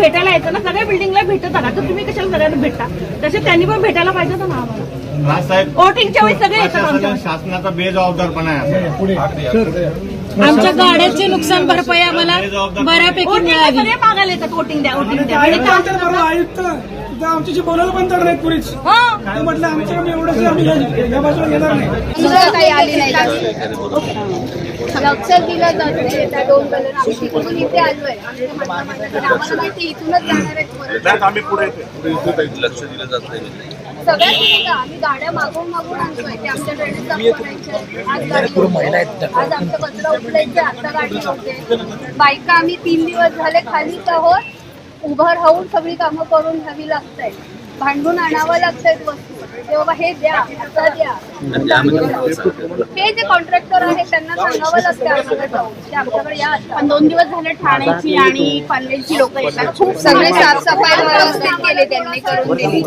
भेटायला यायचं ना सगळ्या बिल्डिंगला भेटत आला. तर तुम्ही कशाला सगळ्यांना भेटता? तसे त्यांनी पण भेटायला पाहिजे होतं ना आम्हाला. राजसाहेब वोटिंगच्या वेळी सगळे येतात आमच्या शासनाचा बेजबाबदारपणा आहे. आमच्या गाड्याची नुकसान भरपाई आम्हाला बऱ्यापैकी सगळे मागायला येतात वोटिंग द्या वोटिंग द्या. आयुक्त काय- आमच्या बरोबर आयुक्त तिथं आमच्याशी बोलायला पण तर पुरीच. हा. ते म्हटलं एवढंच आम्ही या- या बाजूला येणार नाही. सुद्धा काही आली नाही जास्त. लक्ष दिलं जात नाही त्या दोन कलर आम्ही तिकडून इथे आलोय. आमच्या म्हणणं म्हणण्यासाठी आम्हाला माहिती इथूनच जाणार आहेत परत. आम्ही पुढे. लक्ष दिलं जात नाही. सगळ्यात नाही आम्ही गाड्या मागून मागून आणतोय ते आमच्या ड्रेनेज साफ करायचे आज गाडी होते. आज आमचा कचरा आता गाडी होते बायका आम्ही तीन दिवस झाले खालीच आहोत. उभं राहून सगळी कामं करून घ्यावी लागतंय. भांडून आणावं लागतंय वस्तू. ते बाबा हे द्या आता द्या. हे जे कॉन्ट्रॅक्टर आहेत त्यांना सांगावं लागतं आम्हाला जाऊन की आमच्याकडे या. पण दोन दिवस झाले ठाण्याची आणि पनवेलची लोक येतात. खूप सगळे साफसफाई व्यवस्थित केले त्यांनी करून दिली.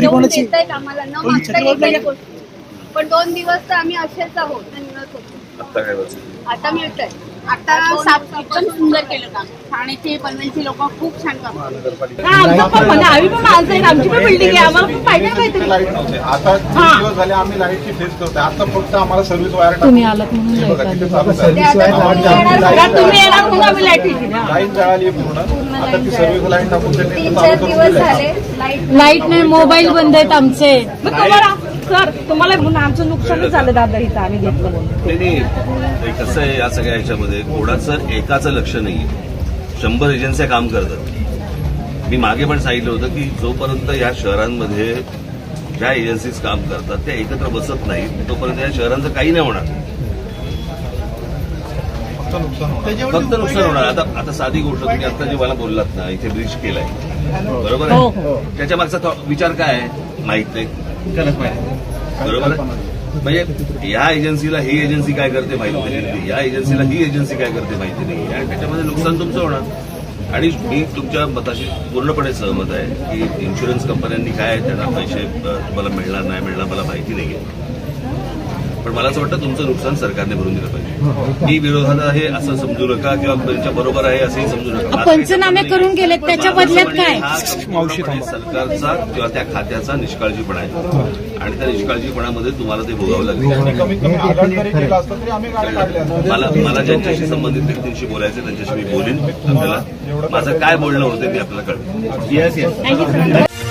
येऊन देतायत आम्हाला. न मागता पण दोन दिवस तर आम्ही असेच आहोत. होतो आता काय आता मिळतंय आता साफ एकदम सुंदर केलं काम ठाण्याचे पनवेलची लोक खूप छान काम करतात. आमचं पण आम्ही पण माणसं आहेत आमची पण बिल्डिंग आहे आम्हाला पण पाहिजे ना काहीतरी लाइट नव्हते आता तीन. दिवस झाले आम्ही लाईटची फेस करतोय आता फक्त आम्हाला सर्व्हिस वायर तुम्ही आलात म्हणून हे बघा, लाइट तिथे आली. चालू आहे. ते आता तुम्ही येणार घरात तुम्ही येणार म्हणून आम्ही लाइट ठेवली ना. लाईन जळाली पूर्ण आता ती सर्व्हिस लाईन टाकून त्यांनी तीन चार दिवस करून दिलंय. झाले लाइट लाइट नाही मोबाईल बंद आहेत आमचे मग तुम्हाला सर तुम्हाला म्हणून आमचं नुकसानच झालं दादा इथं आम्ही घेतलं नाही नाही. ते कसं आहे या सगळ्या ह्याच्यामध्ये कोणाचं एकाचं लक्ष नाहीये. शंभर एजन्स्या काम करतात. मी मागे पण सांगितलं होतं की जोपर्यंत या शहरांमध्ये ज्या एजन्सीज काम करतात त्या एकत्र बसत नाहीत तोपर्यंत या शहरांचं काही नाही होणार. फक्त नुकसान होणार. फक्त नुकसान होणार. आता आता साधी गोष्ट तुम्ही आता जे मला बोललात ना इथे ब्रिज केलाय. बरोबर हो, आहे त्याच्या मागचा थॉ- विचार काय आहे? माहीत नाही. खरंच माहिती. बरोबर? म्हणजे या एजन्सीला ही एजन्सी काय करते माहिती नाही. या एजन्सीला ही एजन्सी काय करते माहिती नाही. आणि त्याच्यामध्ये नुकसान तुमचं होणार. आणि मी तुमच्या मताशी पूर्णपणे सहमत आहे की इन्शुरन्स कंपन्यांनी काय त्यांना पैसे तुम्हाला मिळणार नाही मिळणार मला माहिती नाहीये. पण मला असं वाटतं तुमचं नुकसान सरकारने भरून दिलं पाहिजे. मी विरोधात आहे असं समजू नका किंवा त्यांच्या बरोबर आहे असंही समजू नका. पंचनामे करून गेलेत, त्याच्या बदल्यात म्हणजे काय? हा सरकारचा किंवा त्या खात्याचा निष्काळजीपणा आहे. आणि त्या निष्काळजीपणामध्ये तुम्हाला ते भोगावं लागेल. मला मला ज्यांच्याशी संबंधित व्यक्तींशी बोलायचं त्यांच्याशी मी बोलीन आपल्याला. माझं काय बोलणं होतं ते आपल्याला yes.